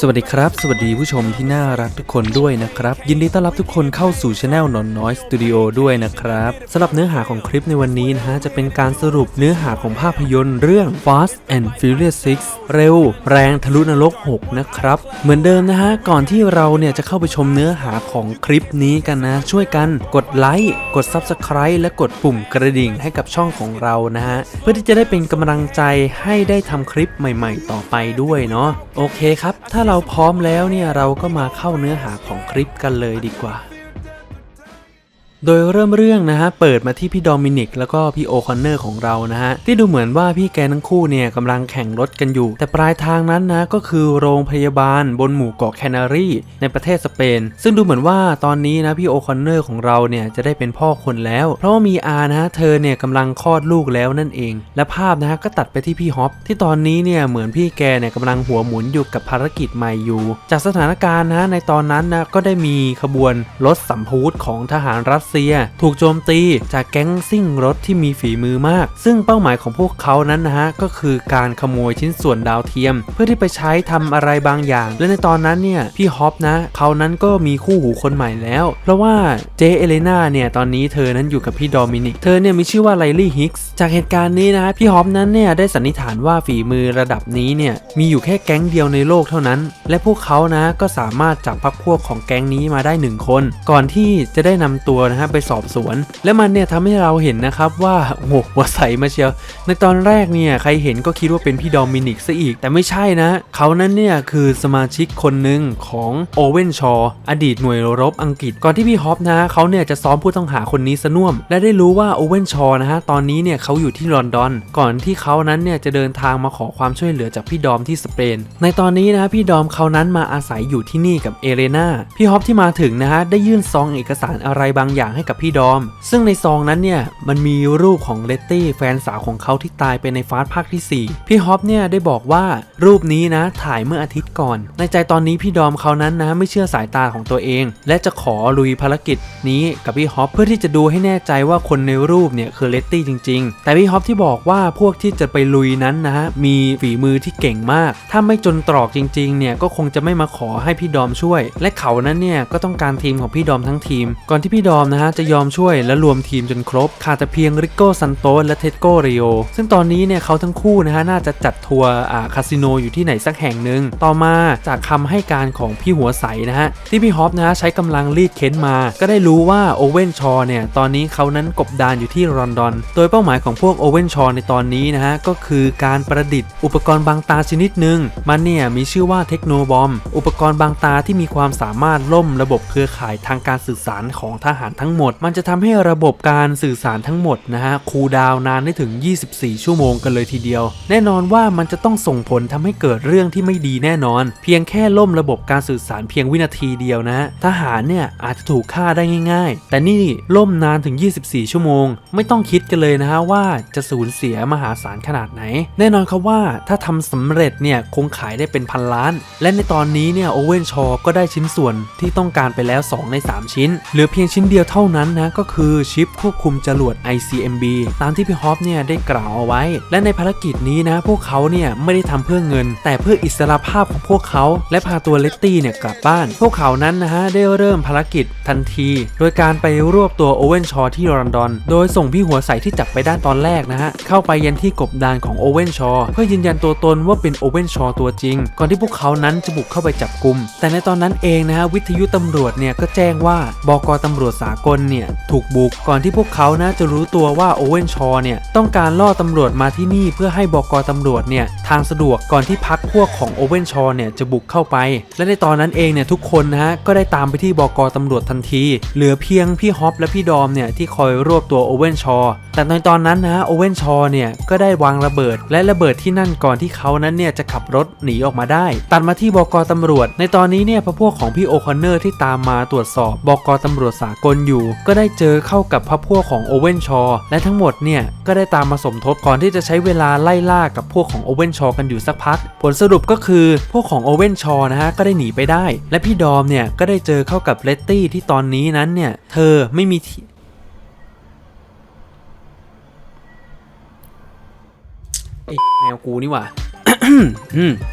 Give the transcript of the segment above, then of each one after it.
สวัสดีครับ สวัสดีผู้ชมที่น่ารักทุกคนด้วยนะครับ ยินดีต้อนรับทุกคนเข้าสู่ช anel นอนน้อยสตูดิโอด้วยนะครับสำหรับเนื้อหาของคลิปในวันนี้นะฮะจะเป็นการสรุปเนื้อหาของภาพยนตร์เรื่อง Fast and Furious 6 เร็ว แรงทะลุนรก 6 นะครับ เหมือนเดิมนะฮะ ก่อนที่เราเนี่ยจะเข้าไปชมเนื้อหาของคลิปนี้กันนะ ช่วยกันกดไลค์กด Subscribe และกดปุ่มกระดิ่งให้กับช่องของเรานะฮะเพื่อที่จะได้เป็นกำลังใจให้ได้ทำคลิปใหม่ ๆ ต่อไปด้วยเนาะโอเคเคครับ ถ้าเราพร้อมแล้วเนี่ยเราก็มาเข้าเนื้อหาของคลิปกันเลยดีกว่า โดยเริ่มเรื่องนะฮะเปิดมาที่พี่โดมินิกแล้วก็พี่โอคอนเนอร์ของเรานะฮะที่ดูเหมือนว่าพี่แกทั้งคู่เนี่ยกำลังแข่งรถกันอยู่ แต่ปลายทางนั้นนะก็คือโรงพยาบาลบนหมู่เกาะแคนารีในประเทศสเปน ซึ่งดูเหมือนว่าตอนนี้นะพี่โอคอนเนอร์ของเราเนี่ยจะได้เป็นพ่อคนแล้ว เพราะว่ามีอานะฮะเธอเนี่ยกำลังคลอดลูกแล้วนั่นเอง และภาพนะฮะก็ตัดไปที่พี่ฮอปที่ตอนนี้เนี่ยเหมือนพี่แกเนี่ยกำลังหัวหมุนอยู่กับภารกิจใหม่อยู่ จากสถานการณ์นะในตอนนั้นนะก็ได้มีขบวนรถสัมภวุธของทหารรัสเซีย ถูกโจมตีจากแก๊งซิ่งรถที่มีฝีมือมาก ซึ่งเป้าหมายของพวกเขานั้นนะฮะก็คือการขโมยชิ้นส่วนดาวเทียม เพื่อที่ไปใช้ทำอะไรบางอย่าง และในตอนนั้นเนี่ยพี่ฮอปนะเขานั้นก็มีคู่หูคนใหม่แล้ว เพราะว่าเจเอเลนาเนี่ยตอนนี้เธอนั้นอยู่กับพี่โดมินิก เธอเนี่ยมีชื่อว่าไลลี่ฮิกส์จากเหตุการณ์นี้นะฮะพี่ฮอปนั้นเนี่ยได้สันนิษฐานว่าฝีมือระดับนี้เนี่ยมีอยู่แค่แก๊งเดียวในโลกเท่านั้น และพวกเขานะก็สามารถจับพักพวกของแก๊งนี้มาได้หนึ่งคน ก่อนที่จะได้นำตัวนะฮะไปสอบสวน และมันเนี่ยทำให้เราเห็นนะครับว่าโอ้โหหัวใสมาเชียว ในตอนแรกเนี่ยใครเห็นก็คิดว่าเป็นพี่โดมินิกซะอีก แต่ไม่ใช่นะ เขานั้นเนี่ยคือสมาชิกคนหนึ่งของโอเวนชออดีตหน่วยรบอังกฤษ ก่อนที่พี่ฮอปนะเขาเนี่ยจะซ้อมผู้ต้องหาคนนี้ซะน่วม และได้รู้ว่าโอเวนชอนะฮะตอนนี้เนี่ยเขาอยู่ที่ลอนดอน ก่อนที่เขานั้นเนี่ยจะเดินทางมาขอความช่วยเหลือจากพี่ดอมที่สเปน ในตอนนี้นะพี่ดอมเขานั้นมาอาศัยอยู่ที่นี่กับเอเลนาพี่ฮอปที่มาถึงนะฮะได้ยื่นซองเอกสารอะไรบางอย่างให้กับพี่ดอม ซึ่งในซองนั้นเนี่ยมันมีรูปของเลตตี้แฟนสาวของเขาที่ตายไปในฟาสต์ภาคที่ 4 พี่ฮอปเนี่ยได้บอกว่ารูปนี้นะถ่ายเมื่ออาทิตย์ก่อน ในใจตอนนี้พี่ดอมเขานั้นนะไม่เชื่อสายตาของตัวเอง และจะขอลุยภารกิจนี้กับพี่ฮอปเพื่อที่จะดูให้แน่ใจว่าคนในรูปเนี่ยคือเลตตี้จริง ๆ แต่พี่ฮอปที่บอกว่าพวกที่จะไปลุยนั้นนะฮะมีฝีมือที่เก่งมาก ถ้าไม่จนตรอกจริงๆเนี่ยก็คงจะไม่มาขอให้พี่ดอมช่วย และเขานั้นเนี่ยก็ต้องการทีมของพี่ดอมทั้งทีม ก่อนที่พี่ดอมนะฮะจะยอมช่วยและรวมทีมจนครบ ขาดแต่เพียงริโก้ซันโตสและเท็ดโกเรโอซึ่งตอนนี้เนี่ยเขาทั้งคู่นะฮะน่าจะจัดทัวร์คาสิโนอยู่ที่ไหนสักแห่งหนึ่งต่อมาจากคำให้การของพี่หัวใสนะฮะที่พี่ฮอปนะฮะใช้กำลังรีดเค้นมา ก็ได้รู้ว่าโอเวนชอเนี่ยตอนนี้เขานั้นกบดานอยู่ที่ลอนดอน โดยเป้าหมายของพวกโอเวนชอในตอนนี้นะฮะก็คือการประดิษฐ์อุปกรณ์บางตาชนิดหนึ่งมันเนี่ยมีชื่อว่าเทคโนบอมอุปกรณ์บางตาที่มีความสามารถล่มระบบเครือข่ายทางการสื่อสารของทหารทั้งหมด มันจะทำให้ระบบการสื่อสารทั้งหมดนะฮะคูลดาวนานได้ถึง 24 ชั่วโมงกันเลยทีเดียว แน่นอนว่ามันจะต้องส่งผลทำให้เกิดเรื่องที่ไม่ดีแน่นอน เพียงแค่ล่มระบบการสื่อสารเพียงวินาทีเดียวนะทหารเนี่ยอาจจะถูกฆ่าได้ง่าย ๆ แต่นี่ล่มนานถึง 24 ชั่วโมง ไม่ต้องคิดกันเลยนะฮะว่าจะสูญเสียมหาศาลขนาดไหน แน่นอนครับว่าถ้าทำสำเร็จเนี่ยคงขายได้เป็นพันล้าน และในตอนนี้เนี่ยโอเวนชอก็ได้ชิ้นส่วนที่ต้องการไปแล้ว 2 ใน 3 ชิ้นเหลือเพียงชิ้นเดียวเท่าท่านั้นนะก็คือชิปควบคุมจรวด ICMB ตามที่พี่ฮอปเนี่ยได้กล่าวเอาไว้ และในภารกิจนี้นะพวกเขาเนี่ยไม่ได้ทำเพื่อเงิน แต่เพื่ออิสรภาพของพวกเขา และพาตัวเลตตี้เนี่ยกลับบ้าน พวกเขานั้นนะฮะได้เริ่มภารกิจทันที โดยการไปรวบตัวโอเวนชอที่ลอนดอน โดยส่งพี่หัวใสที่จับไปได้ตอนแรกนะฮะเข้าไปยันที่กบดานของโอเวนชอเพื่อยืนยันตัวตนว่าเป็นโอเวนชอตัวจริง ก่อนที่พวกเขานั้นจะบุกเข้าไปจับกุมแต่ในตอนนั้นเองนะฮะวิทยุตำรวจเนี่ยก็แจ้งว่าบกตำรวจสากลเนี่ยถูกบุกก่อนที่พวกเขานะจะรู้ตัวว่าโอเวนชอเนี่ยต้องการล่อตำรวจมาที่นี่เพื่อให้บกตำรวจเนี่ยทางสะดวกก่อนที่พักพวกของโอเวนชอเนี่ยจะบุกเข้าไป และในตอนนั้นเองเนี่ยทุกคนนะฮะก็ได้ตามไปที่บกตำรวจทันที เหลือเพียงพี่ฮอปและพี่ดอมเนี่ยที่คอยรวบตัวโอเวนชอแต่ในตอนนั้นนะโอเวนชอเนี่ยก็ได้วางระเบิด และระเบิดที่นั่นก่อนที่เขานั้นเนี่ยจะขับรถหนีออกมาได้ ตัดมาที่บกตำรวจ ในตอนนี้เนี่ยพวกของพี่โอคอนเนอร์ที่ตามมาตรวจสอบ บกตำรวจสากลอยู่ก็ได้เจอเข้ากับพพวกของโอเวนชอและทั้งหมดเนี่ยก็ได้ตามมาสมทบก่อนที่จะใช้เวลาไล่ล่ากับพวกของโอเวนชอกันอยู่สักพัก ผลสรุปก็คือพวกของโอเวนชอนะฮะก็ได้หนีไปได้ และพี่ดอมเนี่ยก็ได้เจอเข้ากับเลตตี้ที่ตอนนี้นั้นเนี่ยเธอไม่มีที่ไอ้แมวกูนี่หว่า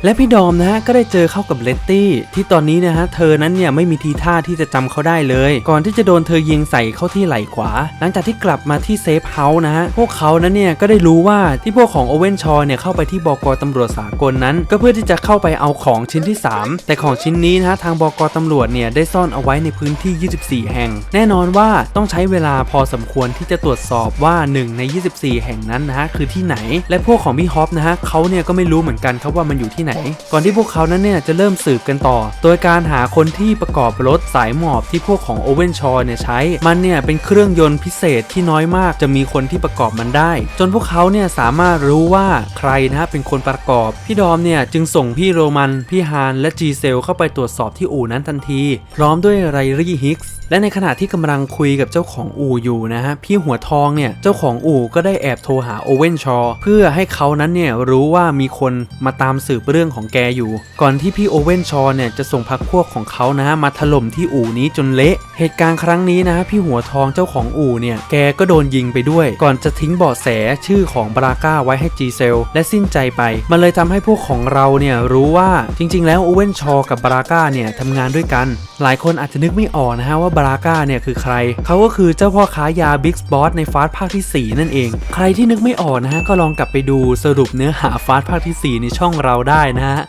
และพี่ดอมนะฮะก็ได้เจอเข้ากับเลตตี้ ที่ตอนนี้นะฮะเธอนั้นเนี่ยไม่มีทีท่าที่จะจำเขาได้เลย ก่อนที่จะโดนเธอยิงใส่เข้าที่ไหล่ขวา หลังจากที่กลับมาที่เซฟเฮาส์นะฮะพวกเขานั้นเนี่ยก็ได้รู้ว่าที่พวกของโอเวนชอเนี่ยเข้าไปที่บกตำรวจสากลนั้น ก็เพื่อที่จะเข้าไปเอาของชิ้นที่ 3 แต่ของชิ้นนี้นะฮะทางบกตำรวจเนี่ยได้ซ่อนเอาไว้ในพื้นที่ 24 แห่ง แน่นอนว่าต้องใช้เวลาพอสมควรที่จะตรวจสอบว่า 1 ใน 24 แห่งนั้นนะฮะคือที่ไหน และพวกของพี่ฮอปนะฮะเขาเนี่ยก็ไม่รู้เหมือนกันครับว่ามันอยู่ที่ไหน ก่อนที่พวกเขานั้นเนี่ยจะเริ่มสืบกันต่อ โดยการหาคนที่ประกอบรถสายหมอบที่พวกของโอเวนชอเนี่ยใช้ มันเนี่ยเป็นเครื่องยนต์พิเศษที่น้อยมากจะมีคนที่ประกอบมันได้ จนพวกเขาเนี่ยสามารถรู้ว่าใครนะฮะเป็นคนประกอบ พี่ดอมเนี่ยจึงส่งพี่โรมัน พี่ฮานและจีเซลเข้าไปตรวจสอบที่อู่นั้นทันที พร้อมด้วยไรรี่ฮิกส์และในขณะที่กำลังคุยกับเจ้าของอู่อยู่นะฮะพี่หัวทองเนี่ยเจ้าของอู่ก็ได้แอบโทรหาโอเวนชอเพื่อให้เขานั้นเนี่ยรู้ว่ามีคนมาตามสืบเรื่องของแกอยู่ ก่อนที่พี่โอเว่นชอเนี่ยจะส่งพักพวกของเขานะมาถล่มที่อู่นี้จนเละ เหตุการณ์ครั้งนี้นะพี่หัวทองเจ้าของอู่เนี่ยแกก็โดนยิงไปด้วย ก่อนจะทิ้งเบาะแสชื่อของบราก้าไว้ให้จีเซลและสิ้นใจไป มันเลยทำให้พวกของเราเนี่ยรู้ว่าจริง ๆ แล้วโอเว่นชอกับบราก้าเนี่ยทำงานด้วยกัน หลายคนอาจจะนึกไม่ออกนะฮะว่าบราก้าเนี่ยคือใคร เขาก็คือเจ้าพ่อค้ายาบิ๊กบอสในฟาสภาคที่ 4 นั่นเอง ใครที่นึกไม่ออกนะฮะก็ลองกลับไปดูสรุปเนื้อหาฟาสภาคที่4ในช่องเราได้นะฮะ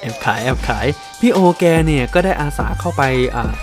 แอบขายแอบขาย พี่โอแกเนี่ยก็ได้อาสาเข้าไป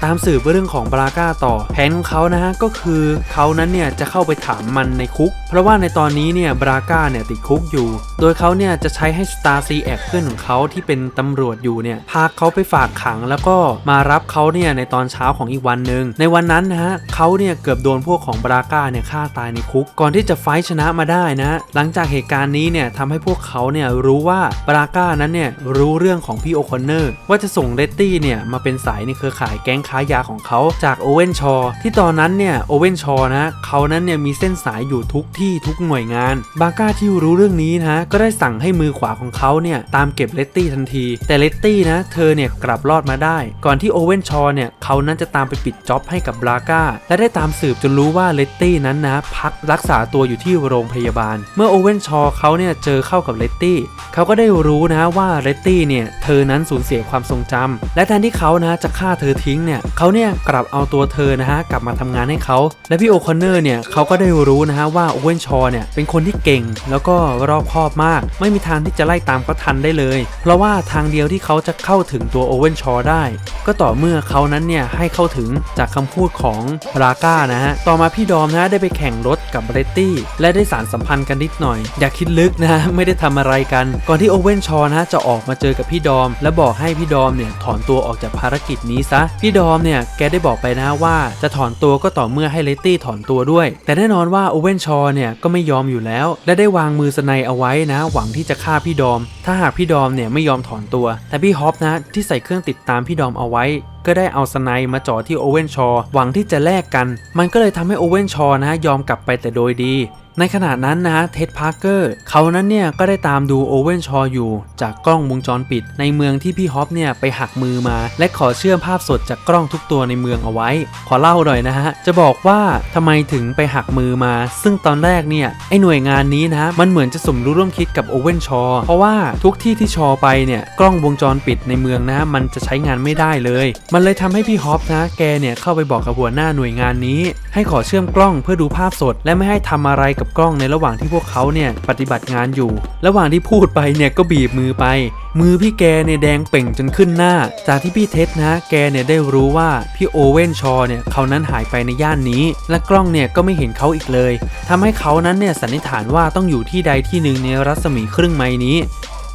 ตามสืบเรื่องของบราก้าต่อ แผนของเขานะฮะก็คือเขานั้นเนี่ยจะเข้าไปถามมันในคุก เพราะว่าในตอนนี้เนี่ยบราก้าเนี่ยติดคุกอยู่ โดยเขาเนี่ยจะใช้ให้สตาร์ซีแอคเพื่อนของเขาที่เป็นตำรวจอยู่เนี่ยพาเขาไปฝากขัง แล้วก็มารับเขาเนี่ยในตอนเช้าของอีกวันหนึ่งในวันนั้นนะฮะเขาเนี่ยเกือบโดนพวกของบราก้าเนี่ยฆ่าตายในคุก ก่อนที่จะไฟชนะมาได้นะหลังจากเหตุการณ์นี้เนี่ยทำให้พวกเขาเนี่ยรู้ว่าบราก้านั้นเนี่ยรู้เรื่องของพี่โอคอนเนอร์ว่าจะส่งเลตตี้เนี่ยมาเป็นสายในเครือข่ายแก๊งค้ายาของเขาจากโอเวนชอที่ตอนนั้นเนี่ยโอเวนชอนะเขานั้นเนี่ยมีเส้นสายอยู่ทุกที่ทุกหน่วยงาน บาก้าที่รู้เรื่องนี้นะก็ได้สั่งให้มือขวาของเขาเนี่ยตามเก็บเลตตี้ทันที แต่เลตตี้นะเธอเนี่ยกลับรอดมาได้ ก่อนที่โอเวนชอเนี่ยเขานั้นจะตามไปปิดจ็อบให้กับบราก้าและได้ตามสืบจนรู้ว่าเลตตี้นั้นนะพักรักษาตัวอยู่ที่โรงพยาบาล เมื่อโอเวนชอเขาเนี่ยเจอเข้ากับเลตตี้เขาก็ได้รู้นะว่าเลตตี้เนี่ยเธอนั้นสูญเสียความทรงจำและแทนที่เขานะจะฆ่าเธอทิ้งเนี่ยเขาเนี่ยกลับเอาตัวเธอนะฮะกลับมาทำงานให้เขาและพี่โอคอนเนอร์เนี่ยเขาก็ได้รู้นะฮะว่าโอเวนชอเนี่ยเป็นคนที่เก่งแล้วก็รอบคอบมาก ไม่มีทางที่จะไล่ตามเขาทันได้เลย เพราะว่าทางเดียวที่เขาจะเข้าถึงตัวโอเวนชอได้ ก็ต่อเมื่อเขานั้นเนี่ยให้เข้าถึงจากคำพูดของราก้านะฮะต่อมาพี่ดอมนะได้ไปแข่งรถกับเบรตตี้และได้สารสัมพันธ์กันนิดหน่อย อย่าคิดลึกนะฮะไม่ได้ทำอะไรกัน ก่อนที่โอเวนชอนะจะออกมาเจอกับพี่ดอม และบอกให้พี่ดอมมเนี่ยถอนตัวออกจากภารกิจนี้ซะ พี่ดอมเนี่ยแกได้บอกไปนะว่าจะถอนตัวก็ต่อเมื่อให้เลตตี้ถอนตัวด้วย แต่แน่นอนว่าโอเวนชอเนี่ยก็ไม่ยอมอยู่แล้ว และได้วางมือสไนเอาไว้นะ หวังที่จะฆ่าพี่ดอม ถ้าหากพี่ดอมเนี่ยไม่ยอมถอนตัว แต่พี่ฮอปนะที่ใส่เครื่องติดตามพี่ดอมเอาไว้ ก็ได้เอาสไนมาจ่อที่โอเวนชอหวังที่จะแลกกัน มันก็เลยทำให้โอเวนชอนะยอมกลับไปแต่โดยดี ในขณะนั้นนะฮะเท็ดพาร์เกอร์เขานั้นเนี่ยก็ได้ตามดูโอเวนชออยู่ จากกล้องวงจรปิด ในเมืองที่พี่ฮอปเนี่ยไปหักมือมา และขอเชื่อมภาพสดจากกล้องทุกตัวในเมืองเอาไว้ ขอเล่าหน่อยนะฮะจะบอกว่าทำไมถึงไปหักมือมา ซึ่งตอนแรกเนี่ยไอหน่วยงานนี้นะมันเหมือนจะสมรู้ร่วมคิดกับโอเวนชอเพราะว่าทุกที่ที่ชอไปเนี่ยกล้องวงจรปิดในเมืองนะมันจะใช้งานไม่ได้เลยมันเลยทำให้พี่ฮอปนะ แกเนี่ยเข้าไปบอกกับหัวหน้าหน่วยงานนี้ ให้ขอเชื่อมกล้องเพื่อดูภาพสด และไม่ให้ทำอะไรกับกล้องในระหว่างที่พวกเขาเนี่ยปฏิบัติงานอยู่ ระหว่างที่พูดไปเนี่ยก็บีบมือไป มือพี่แกเนี่ยแดงเป่งจนขึ้นหน้า จากที่พี่เท็ดนะ แกเนี่ยได้รู้ว่าพี่โอเวนชอเนี่ยเขานั้นหายไปในย่านนี้ และกล้องเนี่ยก็ไม่เห็นเขาอีกเลยทำให้เขานั้นเนี่ยสันนิษฐานว่าต้องอยู่ที่ใดที่หนึ่งในรัศมีครึ่งไมล์นี้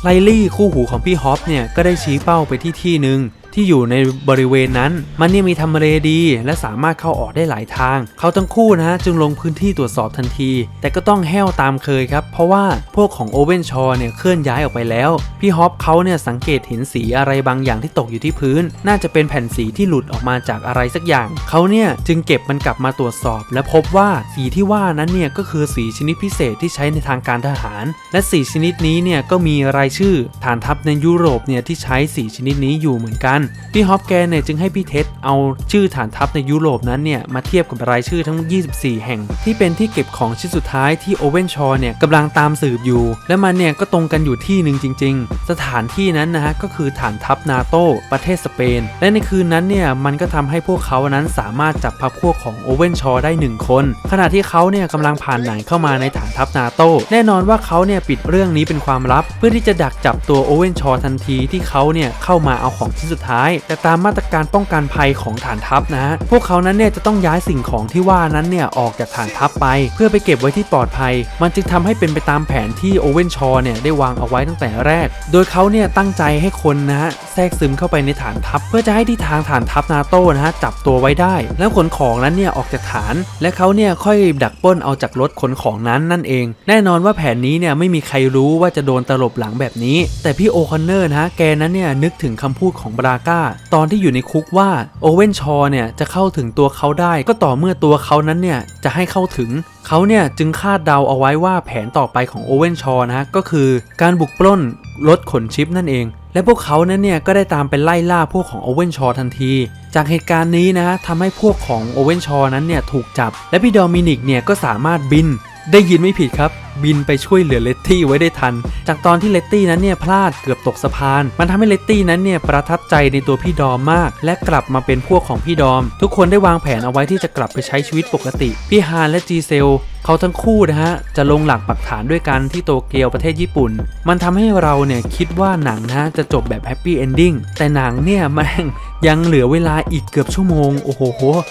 ไลลี่คู่หูของพี่ฮอปเนี่ยก็ได้ชี้เป้าไปที่ที่หนึ่ง ที่อยู่ในบริเวณนั้น มันเนี่ยมีทำเลดี และสามารถเข้าออกได้หลายทาง เขาทั้งคู่นะ จึงลงพื้นที่ตรวจสอบทันที แต่ก็ต้องแห้วตามเคยครับ เพราะว่าพวกของโอเวนชอเนี่ยเคลื่อนย้ายออกไปแล้ว พี่ฮอปเขาเนี่ยสังเกตเห็นสีอะไรบางอย่างที่ตกอยู่ที่พื้น น่าจะเป็นแผ่นสีที่หลุดออกมาจากอะไรสักอย่าง เขาเนี่ยจึงเก็บมันกลับมาตรวจสอบ และพบว่าสีที่ว่านั้นเนี่ยก็คือสีชนิดพิเศษที่ใช้ในทางการทหาร และสีชนิดนี้เนี่ยก็มีรายชื่อฐานทัพในยุโรปเนี่ยที่ใช้สีชนิดนี้อยู่เหมือนกันพี่ฮอปแกเนี่ยจึงให้พี่เท็ดเอาชื่อฐานทัพในยุโรปนั้นเนี่ยมาเทียบกับรายชื่อทั้ง 24 แห่ง ที่เป็นที่เก็บของชิ้นสุดท้ายที่โอเวนชอเนี่ยกำลังตามสืบอยู่ และมันเนี่ยก็ตรงกันอยู่ที่หนึ่งจริง ๆ สถานที่นั้นนะฮะก็คือฐานทัพนาโตประเทศสเปน และในคืนนั้นเนี่ยมันก็ทำให้พวกเขานั้นสามารถจับพรรคพวกของโอเวนชอได้หนึ่งคน ขณะที่เขาเนี่ยกำลังผ่านหนังเข้ามาในฐานทัพนาโตแน่นอนว่าเขาเนี่ยปิดเรื่องนี้เป็นความลับ เพื่อที่จะดักจับตัวโอเวนชอทันทีที่เขาเนี่ยเข้ามาเอาของชิ้นสุดท้ายแต่ตามมาตรการป้องกันภัยของฐานทัพนะฮะพวกเขานั้นเนี่ยจะต้องย้ายสิ่งของที่ว่านั้นเนี่ยออกจากฐานทัพไป เพื่อไปเก็บไว้ที่ปลอดภัย มันจึงทำให้เป็นไปตามแผนที่โอเวนชอเนี่ยได้วางเอาไว้ตั้งแต่แรก โดยเขาเนี่ยตั้งใจให้คนนะฮะแทรกซึมเข้าไปในฐานทัพ เพื่อจะให้ที่ทางฐานทัพนาโต้นะฮะจับตัวไว้ได้ แล้วขนของนั้นเนี่ยออกจากฐาน และเขาเนี่ยค่อยดักปล้นเอาจากรถขนของนั้นนั่นเอง แน่นอนว่าแผนนี้เนี่ยไม่มีใครรู้ว่าจะโดนตลบหลังแบบนี้ แต่พี่โอคอนเนอร์นะฮะแกนั้นเนี่ยนึกถึงคำพูดของบราก้า ตอนที่อยู่ในคุกว่าโอเวนชอเนี่ยจะเข้าถึงตัวเขาได้ก็ต่อเมื่อตัวเขานั้นเนี่ยจะให้เข้าถึงเขาเนี่ยจึงคาดเดาเอาไว้ว่าแผนต่อไปของโอเวนชอนะฮะก็คือการบุกปล้นรถขนชิปนั่นเอง และพวกเขานั้นเนี่ยก็ได้ตามไปไล่ล่าพวกของโอเวนชอทันที จากเหตุการณ์นี้นะทำให้พวกของโอเวนชอนั้นเนี่ยถูกจับ และพี่โดมินิกเนี่ยก็สามารถบินได้ยินไม่ผิดครับ บินไปช่วยเหลือเลตตี้ไว้ได้ทัน จากตอนที่เลตตี้นั้นเนี่ยพลาดเกือบตกสะพาน มันทำให้เลตตี้นั้นเนี่ยประทับใจในตัวพี่ดอมมาก และกลับมาเป็นพวกของพี่ดอม ทุกคนได้วางแผนเอาไว้ที่จะกลับไปใช้ชีวิตปกติ พี่ฮานและจีเซลเขาทั้งคู่นะฮะ จะลงหลักปักฐานด้วยกันที่โตเกียวประเทศญี่ปุ่น มันทำให้เราเนี่ยคิดว่าหนังนะจะจบแบบแฮปปี้เอนดิ้งแต่หนังเนี่ยแม่งยังเหลือเวลาอีกเกือบชั่วโมง โอ้โห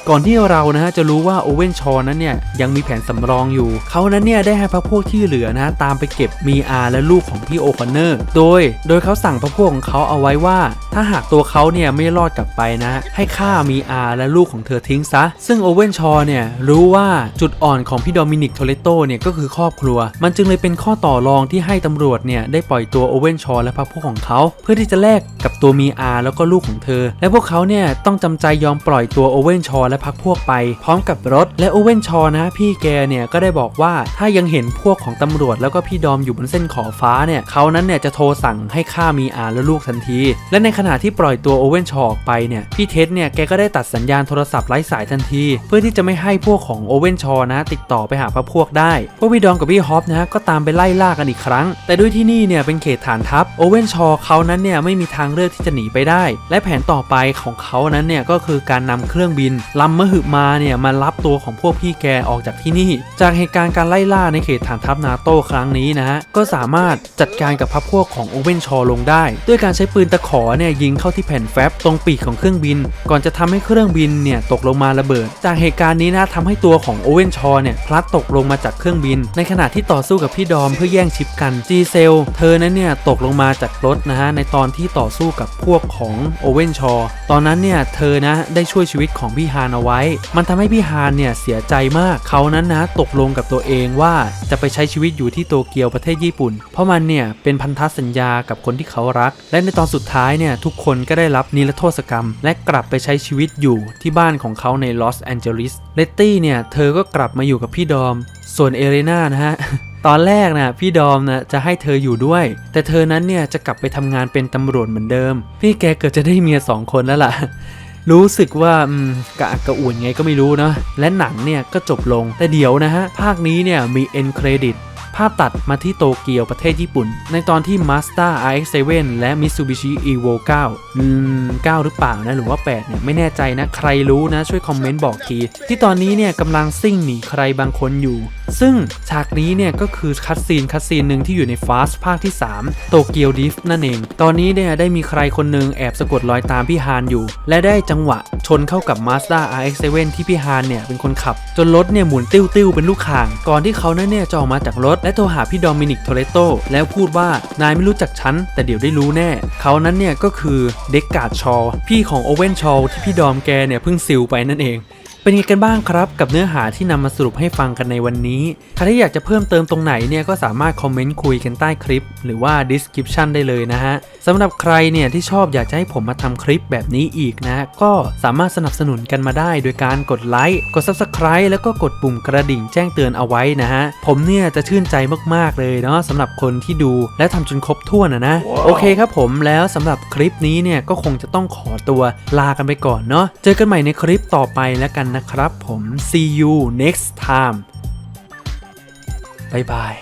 ก่อนที่เรานะฮะจะรู้ว่าโอเว่นชอนั้นเนี่ยยังมีแผนสำรองอยู่ เขานั้นเนี่ยได้ให้พรรคพวกที่เหลือนะตามไปเก็บมีอาและลูกของพี่โอคอนเนอร์ โดย โดยเขาสั่งพระพวกของเขาเอาไว้ว่าถ้าหากตัวเขาเนี่ยไม่รอดกลับไปนะ ให้ฆ่ามีอาและลูกของเธอทิ้งซะ ซึ่งโอเวนชอเนี่ยรู้ว่าจุดอ่อนของพี่โดมินิกโทเลโตเนี่ยก็คือครอบครัว มันจึงเลยเป็นข้อต่อรองที่ให้ตำรวจเนี่ยได้ปล่อยตัวโอเวนชอและพรรคพวกของเขา เพื่อที่จะแลกกับตัวมีอาแล้วก็ลูกของเธอ และพวกเขาเนี่ยต้องจำใจยอมปล่อยตัวโอเวนชอและพรรคพวกไป พร้อมกับรถและโอเวนชอนะ พี่แกเนี่ยก็ได้บอกว่าถ้ายังเห็นพวกของตำรวจแล้วก็พี่ดอมอยู่บนเส้นขอบฟ้าเนี่ยเขานั้นเนี่ยจะโทรสั่งให้ฆ่ามีอาและลูกทันที และในขณะที่ปล่อยตัวโอเวนชอออกไปเนี่ยพี่เท็ดเนี่ยแกก็ได้ตัดสัญญาณโทรศัพท์ไร้สายทันที เพื่อที่จะไม่ให้พวกของโอเวนชอนะ ติดต่อไปหาพรรคพวกได้พวกพี่ดอมกับพี่ฮอปนะฮะก็ตามไปไล่ล่ากันอีกครั้ง แต่ด้วยที่นี่เนี่ยเป็นเขตฐานทัพโอเวนชอเขานั้นเนี่ยไม่มีทางเลือกที่จะหนีไปได้ และแผนต่อไปของเขานั้นเนี่ยก็คือการนำเครื่องบินลำมหึมาเนี่ยมารับตัวของพวกพี่แกออกจากที่นี่ จากเหตุการณ์การไล่ล่าในเขตฐานทัพนาโต้ครั้งนี้นะฮะก็สามารถจัดการกับพรรคพวกของโอเวนชอลงได้ ด้วยการใช้ปืนตะขอเนี่ยยิงเข้าที่แผ่นแฟบตรงปีกของเครื่องบิน ก่อนจะทำให้เครื่องบินเนี่ยตกลงมาระเบิด จากเหตุการณ์นี้นะทำให้ตัวของโอเวนชอเนี่ยพลัดตกลงมาจากเครื่องบิน ในขณะที่ต่อสู้กับพี่ดอมเพื่อแย่งชิปกันจีเซลเธอนั้นเนี่ยตกลงมาจากรถนะฮะในตอนที่ต่อสู้กับพวกของโอเวนชอตอนนั้นเนี่ยเธอนะได้ช่วยชีวิตของพี่ฮานเอาไว้ มันทำให้พี่ฮานเนี่ยเสียใจมากเขานั้นนะตกลงกับตัวเองว่าจะไปใช้ชีวิตอยู่ที่โตเกียวประเทศญี่ปุ่น เพราะมันเนี่ยเป็นพันธสัญญากับคนที่เขารัก และในตอนสุดท้ายเนี่ยทุกคนก็ได้รับนิรโทษกรรม และกลับไปใช้ชีวิตอยู่ที่บ้านของเขาในลอสแอนเจลิสเลตตี้เนี่ย เธอก็กลับมาอยู่กับพี่ดอม ส่วนเอเรนานะฮะตอนแรกนะพี่ดอมนะจะให้เธออยู่ด้วย แต่เธอนั้นเนี่ยจะกลับไปทำงานเป็นตำรวจเหมือนเดิม พี่แกเกิดจะได้เมียสองคนแล้วล่ะรู้สึกว่าอืมกระอักกระอ่วนไงก็ไม่รู้เนาะและหนังเนี่ยก็จบลงแต่เดี๋ยวนะฮะ ภาคนี้เนี่ยมีเอ็นเครดิต ภาพตัดมาที่โตเกียวประเทศญี่ปุ่น ในตอนที่ Mazda RX-7 และ Mitsubishi Evo 9อืม9หรือเปล่านะหรือว่า 8 เนี่ย ไม่แน่ใจนะ ใครรู้นะ ช่วยคอมเมนต์บอกที ที่ตอนนี้เนี่ยกำลังซิ่งหนีใครบางคนอยู่ ซึ่งฉากนี้เนี่ยก็คือคัดซีนคัดซีนหนึ่งที่อยู่ใน Fast ภาคที่3โตเกียวดิฟนั่นเอง ตอนนี้เนี่ยได้มีใครคนหนึ่งแอบสะกดรอยตามพี่ฮานอยู่ และได้จังหวะชนเข้ากับ Mazda RX-7 ที่พี่ฮานเนี่ยเป็นคนขับ จนรถเนี่ยหมุนติ้วๆเป็นลูกข่าง ก่อนที่เขานั้นเนี่ยจะออกมาจากรถ และโทรหาพี่โดมินิกโทเรโตแล้วพูดว่านายไม่รู้จักฉันแต่เดี๋ยวได้รู้แน่ เขานั้นเนี่ยก็คือเด็กกาดชอ พี่ของโอเวนชอที่พี่ดอมแกเนี่ยเพิ่งซิลไปนั่นเอง เป็นยังไงกันบ้างครับ กับเนื้อหาที่นำมาสรุปให้ฟังกันในวันนี้ ใครที่อยากจะเพิ่มเติมตรงไหนเนี่ยก็สามารถคอมเมนต์คุยกันใต้คลิป หรือว่า description ได้เลยนะฮะสำหรับใครเนี่ยที่ชอบอยากจะให้ผมมาทำคลิปแบบนี้อีกนะ ก็สามารถสนับสนุนกันมาได้โดยการกดไลค์กด subscribe แล้วก็กดปุ่มกระดิ่งแจ้งเตือนเอาไว้นะฮะผมเนี่ยจะชื่นใจมากๆเลยเนาะสำหรับคนที่ดูและทำจนครบถ้วนนะนะโอเคครับผมแล้วสำหรับคลิปนี้เนี่ยก็คงจะต้องขอตัวลากันไปก่อนเนาะเจอกันใหม่ในคลิปต่อไปแล้วกันนะครับผม see you next time บายบาย